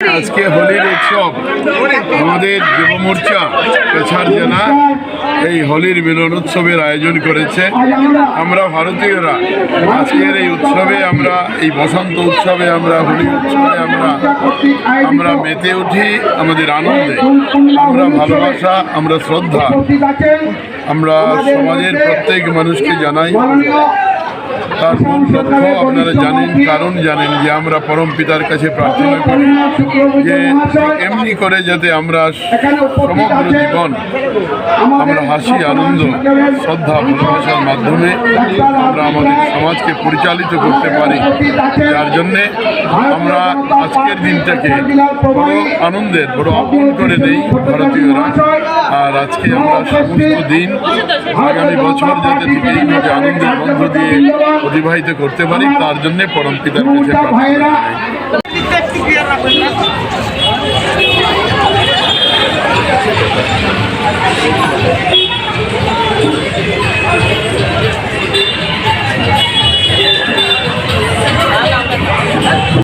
আজকে হোলির উৎসব। আমাদের যুব মোর্চা পেছার জেলা এই হোলির মিলন উৎসবের আয়োজন করেছে। আমরা ভারতীয়রা আজকের এই উৎসবে আমরা, এই বসন্ত উৎসবে আমরা, হোলি উৎসবে আমরা আমরা মেতে উঠি আমাদের আনন্দে। আমরা ভালোবাসা, আমরা শ্রদ্ধা, আমরা সমাজের প্রত্যেক মানুষকে জানাই। তার মূল লক্ষ্য আপনারা জানেন, কারণ জানেন যে আমরা পরম পিতার কাছে প্রার্থনা করি যে এমনি করে যাতে আমরা সমগ্র জীবন আমরা হাসি, আনন্দ, শ্রদ্ধা, ভালোবাসার মাধ্যমে আমরা আমাদের সমাজকে পরিচালিত করতে পারি। যার জন্যে আমরা আজকের দিনটাকে বড় আনন্দের, বড় আপন করে নেই ভারতীয়রা। আর আজকে আমরা সমস্ত দিন আগামী বছর যাতে থেকে এইভাবে আনন্দের মধ্য দিয়ে অতিবাহিত করতে পারি, তার জন্যে পরম পিতার কাছে প্রার্থনা।